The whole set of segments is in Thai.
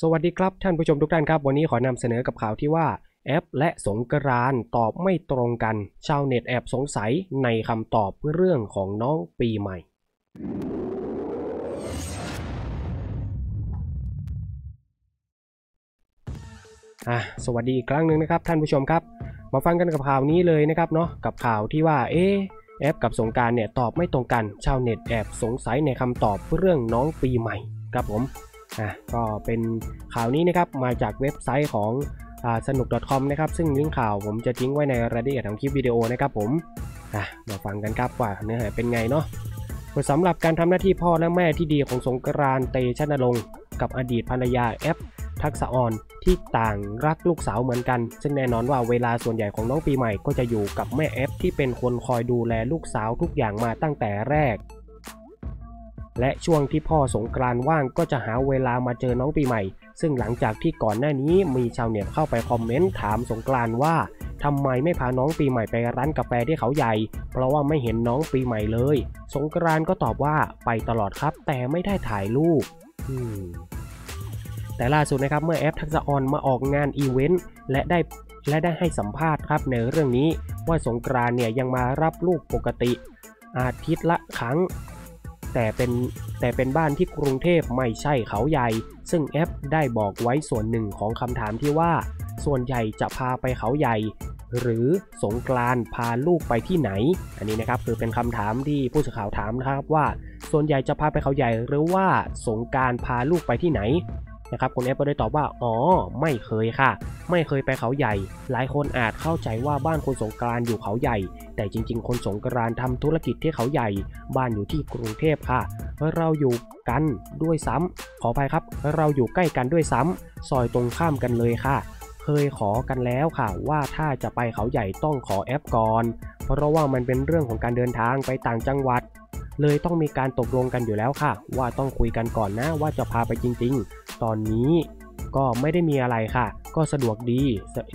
สวัสดีครับท่านผู้ชมทุกท่านครับ วันนี้ขอนำเสนอกับข่าวที่ว่าแอปและสงกรานต์ตอบไม่ตรงกัน ชาวเน็ตแอบสงสัยในคำตอบเรื่องของน้องปีใหม่อะสวัสดีอีกครั้งหนึ่งนะครับท่านผู้ชมครับ มาฟังกันกับข่าวนี้เลยนะครับเนาะกับข่าวที่ว่าเอ๊แอปกับสงกรารเนี่ยตอบไม่ตรงกัน ชาวเน็ตแอบสงสัยในคำตอบเรื่องน้องปีใหม่ครับผม อะก็เป็นข่าวนี้นะครับมาจากเว็บไซต์ของสนุก .com นะครับซึ่งลิงก์ข่าวผมจะทิ้งไว้ในรายละเอียดของคลิปวิดีโอนะครับผมอะมาฟังกันครับว่าเนื้อหาเป็นไงเนาะสำหรับการทำหน้าที่พ่อและแม่ที่ดีของสงกรานต์เตชะนรงค์กับอดีตภรรยาแอปทักษะออนที่ต่างรักลูกสาวเหมือนกัน ซึ่งแน่นอนว่าเวลาส่วนใหญ่ของน้องปีใหม่ก็จะอยู่กับแม่แอฟที่เป็นคนคอยดูแลลูกสาวทุกอย่างมาตั้งแต่แรก และช่วงที่พ่อสงกรานต์ว่างก็จะหาเวลามาเจอน้องปีใหม่ ซึ่งหลังจากที่ก่อนหน้านี้มีชาวเน็ตเข้าไปคอมเมนต์ถามสงกรานต์ว่าทำไมไม่พาน้องปีใหม่ไปร้านกาแฟที่เขาใหญ่ เพราะว่าไม่เห็นน้องปีใหม่เลย สงกรานต์ก็ตอบว่าไปตลอดครับ แต่ไม่ได้ถ่ายรูปแต่ล่าสุดนะครับเมื่อแอปทักษะออนมาออกงานอีเวนต์และได้และได้ให้สัมภาษณ์ครับในเรื่องนี้ว่าสงกรานเนี่ยยังมารับลูกปกติ อาทิตย์ละครั้ง แต่เป็นแต่เป็นบ้านที่กรุงเทพไม่ใช่เขาใหญ่ ซึ่งแอปได้บอกไว้ส่วนหนึ่งของคำถามที่ว่า ส่วนใหญ่จะพาไปเขาใหญ่ หรือสงกรานพาลูกไปที่ไหน อันนี้นะครับคือเป็นคำถามที่ผู้สื่อข่าวถามนะครับว่า ส่วนใหญ่จะพาไปเขาใหญ่หรือว่าสงการพาลูกไปที่ไหน นะครับคุณแอปก็ได้ตอบว่า อ๋อ ไม่เคยค่ะ ไม่เคยไปเขาใหญ่ หลายคนอาจเข้าใจว่าบ้านคนสงกรานอยู่เขาใหญ่ แต่จริง ๆ คนสงกรานทำธุรกิจที่เขาใหญ่ บ้านอยู่ที่กรุงเทพค่ะ เราอยู่กันด้วยซ้ำขออภัยครับ เราอยู่ใกล้กันด้วยซ้ำซอยตรงข้ามกันเลยค่ะ เคยขอกันแล้วค่ะ ว่าถ้าจะไปเขาใหญ่ต้องขอแอปก่อน เพราะว่ามันเป็นเรื่องของการเดินทางไปต่างจังหวัด เลยต้องมีการตกลงกันอยู่แล้วค่ะ ว่าต้องคุยกันก่อนนะว่าจะพาไปจริงๆ ตอนนี้ก็ไม่ได้มีอะไรค่ะ ก็สะดวกดี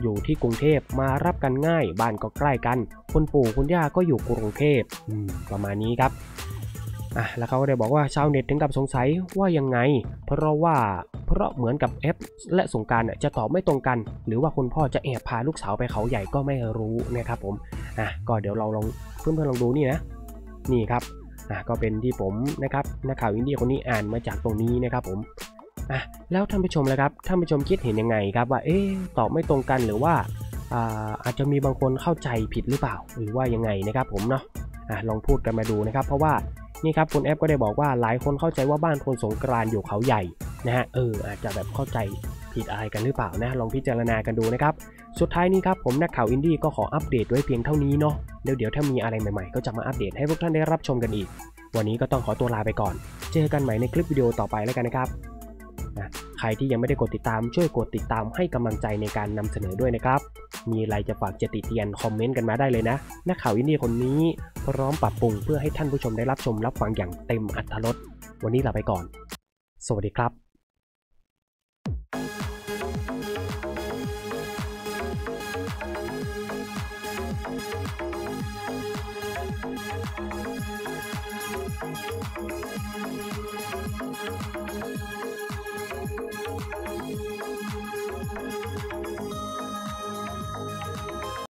อยู่ที่กรุงเทพมารับกันง่าย บ้านก็ใกล้กัน คุณปู่คุณย่าก็อยู่กรุงเทพประมาณนี้ครับอะแล้วเขาก็ได้บอกว่าชาวเน็ตถึงกับสงสัยว่ายังไง เพราะว่าเพราะเหมือนกับแอปและสงการจะตอบไม่ตรงกัน หรือว่าคุณพ่อจะแอบพาลูกสาวไปเขาใหญ่ก็ไม่รู้นะครับผมอะก็เดี๋ยวเราลองเพื่อนๆลองดูนี่นะ นี่ครับ อะก็เป็นที่ผมนะครับนักข่าวอินเดียคนนี้อ่านมาจากตรงนี้นะครับผมอะแล้วท่านผู้ชมละครับท่านผู้ชมคิดเห็นยังไงครับว่าเอ๊ตอบไม่ตรงกันหรือว่าอ่าอาจจะมีบางคนเข้าใจผิดหรือเปล่าหรือว่ายังไงนะครับผมเนาะอะลองพูดกันมาดูนะครับ เพราะว่านี่ครับคุณแอปก็ได้บอกว่าหลายคนเข้าใจว่าบ้านคนสงกรานอยู่เขาใหญ่นะฮะเอออาจจะแบบเข้าใจ ผิดอะไรกันหรือเปล่านะลองพิจารณากันดูนะครับ สุดท้ายนี้ครับผมนักข่าวอินดี้ก็ขออัปเดตไว้เพียงเท่านี้เนาะเดี๋ยวเดี๋ยวถ้ามีอะไรใหม่ๆ ก็จะมาอัปเดตให้พวกท่านได้รับชมกันอีก วันนี้ก็ต้องขอตัวลาไปก่อน เจอกันใหม่ในคลิปวิดีโอต่อไปแล้วกันนะครับนะใครที่ยังไม่ได้กดติดตามช่วยกดติดตามให้กำลังใจในการนำเสนอด้วยนะครับ มีอะไรจะฝากจะติเตียนคอมเมนต์กันมาได้เลยนะ นักข่าวอินดี้คนนี้พร้อมปรับปรุงเพื่อให้ท่านผู้ชมได้รับชมรับฟังอย่างเต็มอัตรรสวันนี้ลาไปก่อน สวัสดีครับ Thank you.